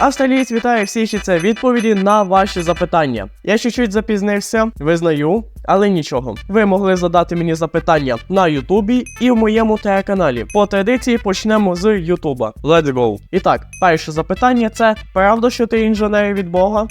Австралієць вітає всі ще це відповіді на ваші запитання. Я чуть-чуть запізнився, визнаю, але нічого. Ви могли задати мені запитання на Ютубі і в моєму телеканалі. По традиції почнемо з Ютуба. Let's go. І так, перше запитання це правда, що ти інженер від Бога?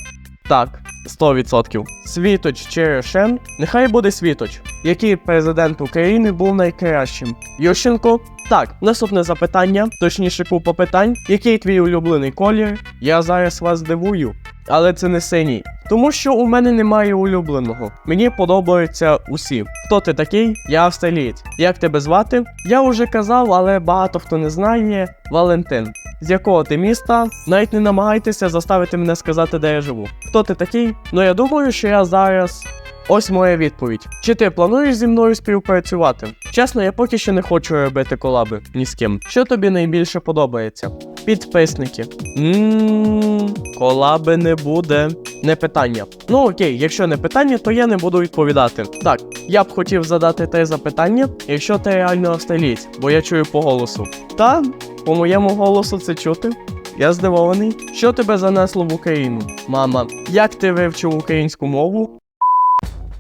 Так, 100%. Світоч чи Рошен? Нехай буде Світоч. Який президент України був найкращим? Ющенко? Так, наступне запитання, точніше купа питань. Який твій улюблений колір? Я зараз вас здивую. Але це не синій. Тому що у мене немає улюбленого. Мені подобаються усі. Хто ти такий? Я австралієць. Як тебе звати? Я вже казав, але багато хто не знає. Валентин. З якого ти міста? Навіть не намагайтеся заставити мене сказати, де я живу. Хто ти такий? Ну я думаю, що я зараз. Ось моя відповідь. Чи ти плануєш зі мною співпрацювати? Чесно, я поки що не хочу робити колаби ні з ким. Що тобі найбільше подобається? Підписники. Ммм, колаби не буде. Не питання. Ну окей, якщо не питання, то я не буду відповідати. Так, я б хотів задати те запитання, якщо ти реально австралієць, бо я чую по голосу. Та, по моєму голосу це чути. Я здивований. Що тебе занесло в Україну? Мама, як ти вивчив українську мову?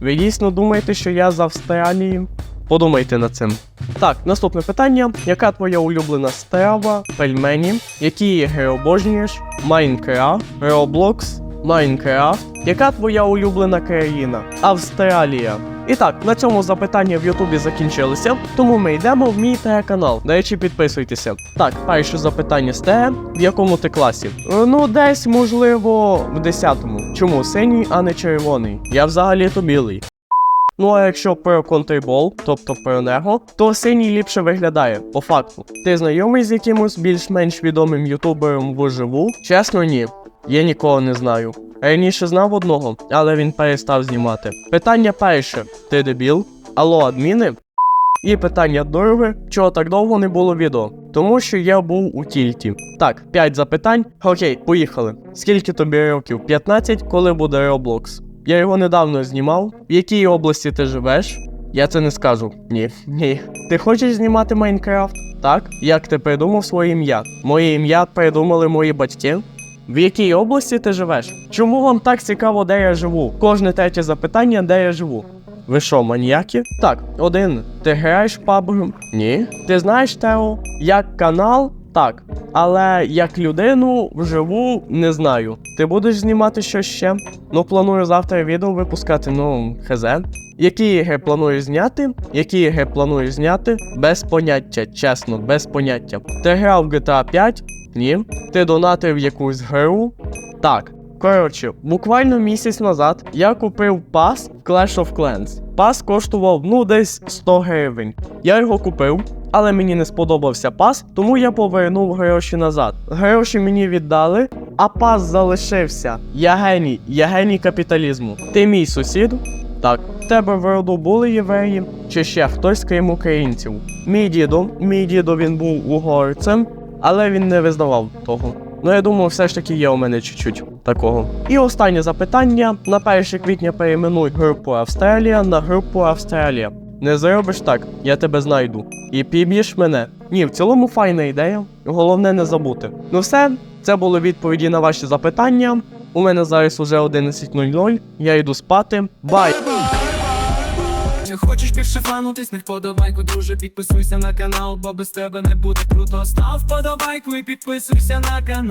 Ви дійсно думаєте, що я з Австралії? Подумайте над цим. Так, наступне питання. Яка твоя улюблена страва, пельмені? Які ігри обожнюєш? Майнкрафт, Roblox, Майнкрафт. Яка твоя улюблена країна? Австралія. І так, на цьому запитання в Ютубі закінчилися, тому ми йдемо в мій телеканал. До речі, підписуйтеся. Так, перше запитання з те, в якому ти класі? Е, Ну, десь, можливо, в 10-му. Чому синій, а не червоний? Я взагалі то білий. Ну а якщо про контрбол, тобто про нього, то синій ліпше виглядає, по факту. Ти знайомий з якимось більш-менш відомим ютубером вживу? Чесно, ні. Я нікого не знаю. Раніше знав одного, але він перестав знімати. Питання перше: ти дебіл? Алло, адміни? І питання друге, чого так довго не було відео? Тому що я був у тільті. Так, 5 запитань. Окей, поїхали. Скільки тобі років? 15, коли буде Roblox? Я його недавно знімав. В якій області ти живеш? Я це не скажу. Ні, ні. Ти хочеш знімати Майнкрафт? Так? Як ти придумав своє ім'я? Моє ім'я придумали мої батьки. В якій області ти живеш? Чому вам так цікаво, де я живу? Кожне третє запитання, де я живу. Ви що, маніяки? Так, один. Ти граєш пабгом? Ні. Ти знаєш Тео? Як канал? Так. Але як людину вживу не знаю. Ти будеш знімати щось ще? Ну, планую завтра відео випускати, ну, хз. Які ігри плануєш зняти? Які ігри плануєш зняти? Без поняття, чесно, без поняття. Ти грав GTA 5? Ні. Ти донатив якусь гру? Так. Коротше, буквально місяць назад я купив пас в Clash of Clans. Пас коштував ну десь 100 гривень. Я його купив, але мені не сподобався пас, тому я повернув гроші назад. Гроші мені віддали, а пас залишився. Я геній, я геній капіталізму. Ти мій сусід? Так. В тебе в роду були євреї чи ще хтось крім українців? Мій дідо, мій дідо він був угорцем, але він не визнавав того. Ну я думаю, все ж таки є у мене чуть-чуть такого. І останнє запитання: на 1 квітня перейменуй групу Австралія на групу Австралія. Не зробиш так, я тебе знайду. І піб'єш мене. Ні, в цілому файна ідея. Головне не забути. Ну все, це були відповіді на ваші запитання. У мене зараз уже 11.00, я йду спати. Бай! Не фану, тисни вподобайку, друже, підписуйся на канал, бо без тебе не буде круто. Став вподобайку і підписуйся на канал.